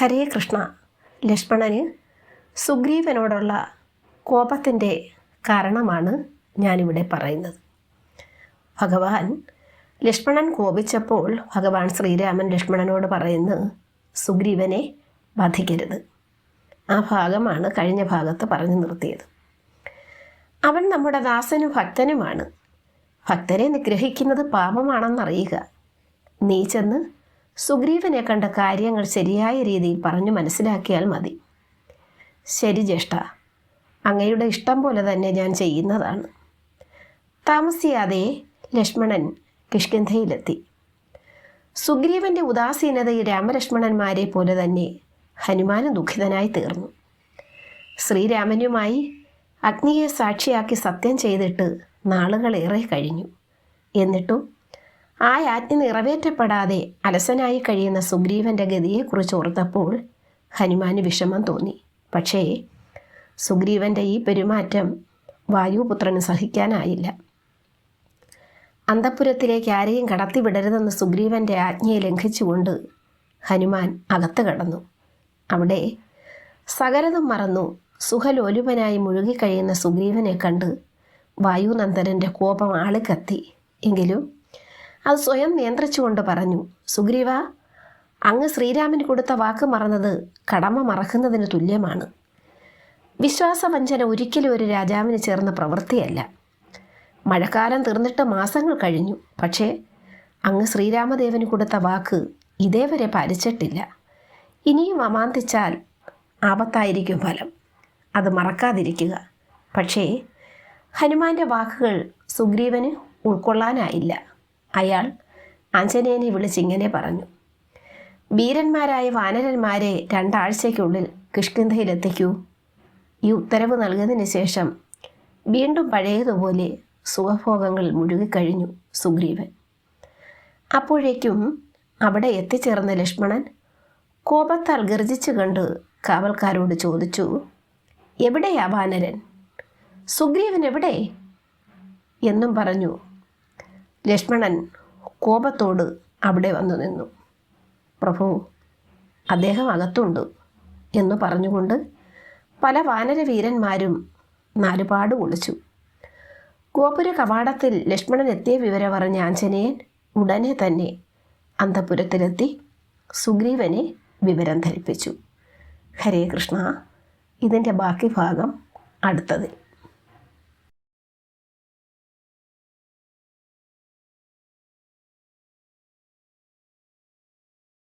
ഹരേ കൃഷ്ണ. ലക്ഷ്മണന് സുഗ്രീവനോടുള്ള കോപത്തിന്റെ കാരണമാണ് ഞാനിവിടെ പറയുന്നത്. ഭഗവാൻ ലക്ഷ്മണൻ കോപിച്ചപ്പോൾ ഭഗവാൻ ശ്രീരാമൻ ലക്ഷ്മണനോട് പറയുന്നു സുഗ്രീവനെ വധിക്കരുത്. ആ ഭാഗമാണ് കഴിഞ്ഞ ഭാഗത്ത് പറഞ്ഞു നിർത്തിയത്. അവൻ നമ്മുടെ ദാസനും ഭക്തനുമാണ്. ഭക്തരെ നിഗ്രഹിക്കുന്നത് പാപമാണെന്നറിയുക. നീ ചെന്ന് സുഗ്രീവനെ കണ്ട കാര്യങ്ങൾ ശരിയായ രീതിയിൽ പറഞ്ഞു മനസ്സിലാക്കിയാൽ മതി. ശരി ജ്യേഷ്ഠ അങ്ങയുടെ ഇഷ്ടം പോലെ തന്നെ ഞാൻ ചെയ്യുന്നതാണ്. താമസിയാതെ ലക്ഷ്മണൻ കിഷ്കിന്ധയിലെത്തി. സുഗ്രീവന്റെ ഉദാസീനതയിൽ രാമലക്ഷ്മണന്മാരെ പോലെ തന്നെ ഹനുമാന് ദുഃഖിതനായി തീർന്നു. ശ്രീരാമനുമായി അഗ്നിയെ സാക്ഷിയാക്കി സത്യം ചെയ്തിട്ട് നാളുകളേറെ കഴിഞ്ഞു. എന്നിട്ടും ആ യാജ്ഞ നിറവേറ്റപ്പെടാതെ അലസനായി കഴിയുന്ന സുഗ്രീവന്റെ ഗതിയെക്കുറിച്ച് ഓർത്തപ്പോൾ ഹനുമാന് വിഷമം തോന്നി. പക്ഷേ സുഗ്രീവന്റെ ഈ പെരുമാറ്റം വായുപുത്രന് സഹിക്കാനായില്ല. അന്തപുരത്തിലേക്ക് ആരെയും കടത്തിവിടരുതെന്ന് സുഗ്രീവന്റെ ആജ്ഞയെ ലംഘിച്ചുകൊണ്ട് ഹനുമാൻ അകത്ത് കടന്നു. അവിടെ സകലതും മറന്നു സുഖലോലുപനായി മുഴുകിക്കഴിയുന്ന സുഗ്രീവനെ കണ്ട് വായുനന്ദനന്റെ കോപം ആളിക്കത്തി. എങ്കിലും അത് സ്വയം നിയന്ത്രിച്ചുകൊണ്ട് പറഞ്ഞു സുഗ്രീവ അങ്ങ് ശ്രീരാമന് കൊടുത്ത വാക്ക് മറന്നത് കടമ മറക്കുന്നതിന് തുല്യമാണ്. വിശ്വാസവഞ്ചന ഒരിക്കലും ഒരു രാജാവിന് ചേർന്ന പ്രവൃത്തിയല്ല. മഴക്കാലം തീർന്നിട്ട് മാസങ്ങൾ കഴിഞ്ഞു പക്ഷേ അങ്ങ് ശ്രീരാമദേവന് കൊടുത്ത വാക്ക് ഇതേവരെ പാലിച്ചിട്ടില്ല. ഇനിയും അമാന്തിച്ചാൽ ആപത്തായിരിക്കും ഫലം. അത് മറക്കാതിരിക്കുക. പക്ഷേ ഹനുമാന്റെ വാക്കുകൾ സുഗ്രീവന് ഉൾക്കൊള്ളാനായില്ല. അയാൾ ആഞ്ജനേയനെ വിളിച്ചിങ്ങനെ പറഞ്ഞു. വീരന്മാരായ വാനരന്മാരെ രണ്ടാഴ്ചയ്ക്കുള്ളിൽ കിഷ്കിന്ധയിലെത്തിക്കൂ. ഈ ഉത്തരവ് നൽകിയതിന് ശേഷം വീണ്ടും പഴയതുപോലെ സുഖഭോഗങ്ങൾ മുഴുകിക്കഴിഞ്ഞു സുഗ്രീവൻ. അപ്പോഴേക്കും അവിടെ എത്തിച്ചേർന്ന ലക്ഷ്മണൻ കോപത്താൽ ഗർജിച്ചു കണ്ട് കാവൽക്കാരോട് ചോദിച്ചു എവിടെയാ വാനരൻ? സുഗ്രീവൻ എവിടെ? എന്നും പറഞ്ഞു. ലക്ഷ്മണൻ കോപത്തോട് അവിടെ വന്നു നിന്നു. പ്രഭു അദ്ദേഹം അകത്തുണ്ട് എന്ന് പറഞ്ഞുകൊണ്ട് പല വാനരവീരന്മാരും നാലുപാട് ഒളിച്ചു ഗോപുര കവാടത്തിൽ ലക്ഷ്മണൻ എത്തിയ വിവരം അറിഞ്ഞ ആഞ്ജനേയൻ ഉടനെ തന്നെ അന്തപുരത്തിലെത്തി സുഗ്രീവനെ വിവരം ധരിപ്പിച്ചു. ഹരേ കൃഷ്ണ ഇതിന്റെ ബാക്കി ഭാഗം അടുത്തതിൽ.